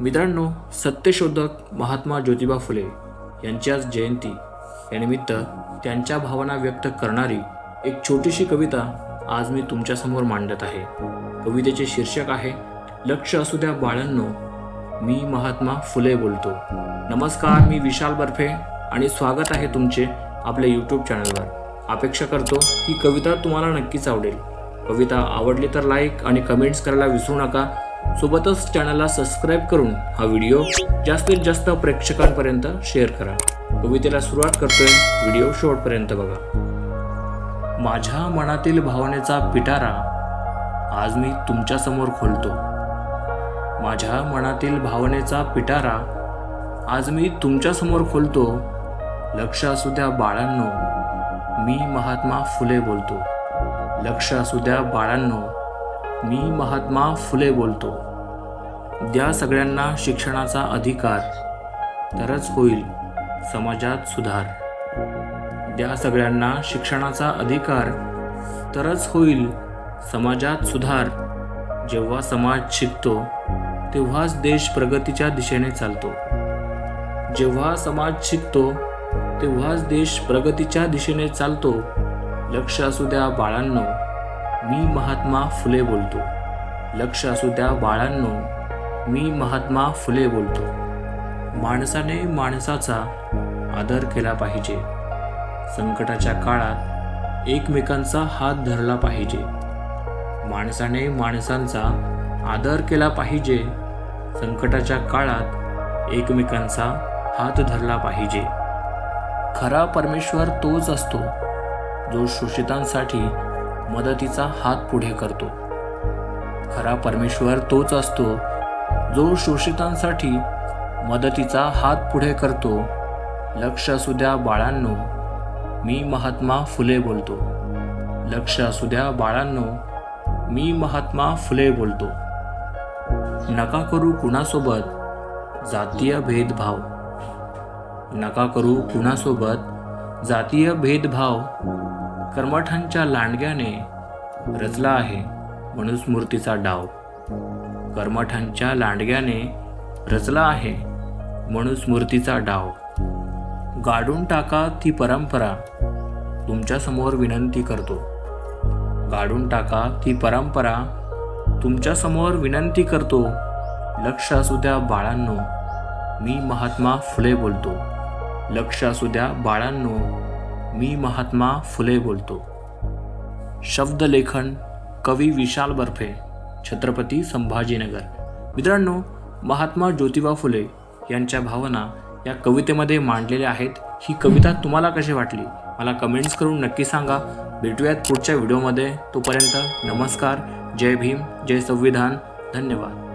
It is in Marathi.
मित्रांनो सत्यशोधक महात्मा ज्योतिबा फुले यांच्याच आज जयंती. यानिमित्त त्यांच्या भावना व्यक्त करणारी एक छोटीशी कविता आज मी तुमच्यासमोर मांडत आहे. कवितेचे शीर्षक आहे लक्ष असू द्या बाळांनो मी महात्मा फुले बोलतो. नमस्कार मी विशाल बर्फे आणि स्वागत आहे तुमचे आपल्या यूट्यूब चॅनलवर अपेक्षा करतो ही कविता तुम्हाला नक्कीच आवडेल. कविता आवडली तर लाईक आणि कमेंट्स करायला विसरू नका. सोबतच चॅनलला सबस्क्राईब करून हा व्हिडिओ जास्तीत जास्त प्रेक्षकांपर्यंत शेअर करा. कवितेला सुरुवात करतोय व्हिडिओ शेवटपर्यंत बघा. माझ्या मनातील भावनेचा पिटारा आज मी तुमच्यासमोर खोलतो. माझ्या मनातील भावनेचा पिटारा आज मी तुमच्यासमोर खोलतो. लक्ष असू द्या बाळांनो मी महात्मा फुले बोलतो. लक्ष असू द्या बाळांनो मी महात्मा फुले बोलतो. द्या सगळ्यांना शिक्षणाचा अधिकार. तरच होईल समाजात सुधार. द्या सगळ्यांना शिक्षणाचा अधिकार. तरच होईल समाजात सुधार. जेव्हा समाज शिकतो तेव्हाच देश प्रगतीच्या दिशेने चालतो. जेव्हा समाज शिकतो तेव्हाच देश प्रगतीच्या दिशेने चालतो. लक्ष असू द्या बाळांनो. मी महात्मा फुले बोलतो. लक्ष असू द्या बाळांनो मी महात्मा फुले बोलतो. माणसाने माणसाचा आदर केला पाहिजे. संकटाच्या काळात एकमेकांचा हात धरला पाहिजे. माणसाने माणसांचा आदर केला पाहिजे. संकटाच्या काळात एकमेकांचा हात धरला पाहिजे. खरा परमेश्वर तोच असतो जो शोषितांसाठी मदतीचा हात पुढे करतो. खरा परमेश्वर तोच असतो जो शोषितांसाठी मदतीचा हात पुढे करतो. लक्ष असू द्या बाळांनो मी महात्मा फुले बोलतो. लक्ष असू द्या बाळांनो मी महात्मा फुले बोलतो. नका करू कुणासोबत जातीय भेदभाव. नका करू कुणासोबत जातीय भेदभाव. कर्मठांच्या लांडग्याने रचला आहे मनुस्मृतीचा डाव. कर्मठांच्या लांडग्याने रचला आहे मनुस्मृतीचा डाव. गाडून टाका ती परंपरा. तुमच्यासमोर विनंती करतो. गाडून टाका ती परंपरा. तुमच्यासमोर विनंती करतो. लक्ष असू द्या बाळांनो मी महात्मा फुले बोलतो. लक्ष असू द्या बाळांनो मी महात्मा फुले बोलतो. शब्दलेखन कवी विशाल बर्फे छत्रपती संभाजीनगर. मित्रांनो महात्मा ज्योतिबा फुले यांच्या भावना या कवितेमध्ये मांडलेल्या आहेत. ही कविता तुम्हाला कशी वाटली? मला कमेंट्स करून नक्की सांगा. भेटूयात पुढच्या व्हिडिओमध्ये तोपर्यंत नमस्कार. जय भीम. जय संविधान. धन्यवाद.